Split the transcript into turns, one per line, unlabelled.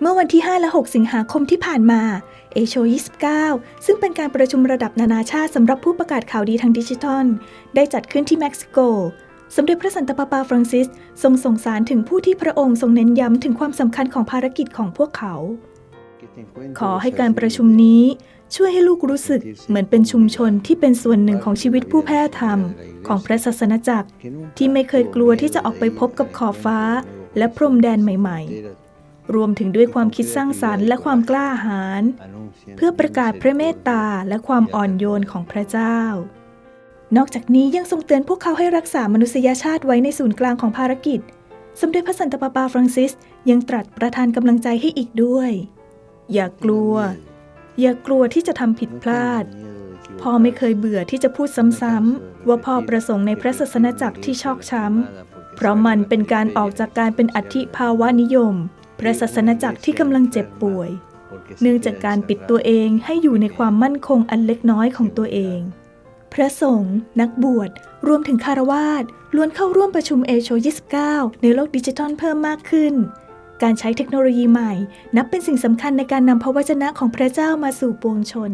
เมื่อวันที่ 5 และ 6 สิงหาคมที่ผ่านมาเอโช29 ซึ่งเป็นการประชุมระดับนานาชาติสำหรับผู้ประกาศข่าวดีทางดิจิทัล ได้จัดขึ้นที่เม็กซิโก สมเด็จพระสันตะปาปาฟรังซิส ทรงส่งสารถึงผู้ที่พระองค์ทรงเน้นย้ำถึงความสำคัญของภารกิจของพวกเขา ขอให้การประชุมนี้ช่วยให้ลูกรู้สึกเหมือนเป็นชุมชนที่เป็นส่วนหนึ่งของชีวิตผู้แพร่ธรรม ของพระศาสนจักรที่ไม่เคยกลัวที่จะออกไปพบกับขอบฟ้า และพรมแดนใหม่ ๆ รวมถึงด้วยความคิดสร้างสรรค์และความกล้าหาญเพื่อประกาศพระเมตตาและความอ่อนโยนของพระเจ้า นอกจากนี้ยังทรงเตือนพวกเขาให้รักษามนุษยชาติไว้ในศูนย์กลางของภารกิจ สมเด็จพระสันตะปาปาฟรังซิสยังตรัสประทานกำลังใจให้อีกด้วย อย่ากลัว อย่ากลัวที่จะทำผิดพลาด พ่อไม่เคยเบื่อที่จะพูดซ้ำๆว่าพ่อประสงค์ในพระศาสนจักรที่ชอกช้ำเพราะมันเป็นการออกจากการเป็นอธิภาวะนิยม ระศาสนจักรที่กำลังเจ็บป่วย เนื่องจากการปิดตัวเองให้อยู่ในความมั่นคงอันเล็กน้อยของตัวเอง พระสงฆ์นักบวชรวมถึงคารวาสล้วนเข้าร่วมประชุมเอโช29 ในโลกดิจิทัลเพิ่มมากขึ้น การใช้เทคโนโลยีใหม่ นับเป็นสิ่งสำคัญในการนำพระวจนะของพระเจ้ามาสู่ปวงชน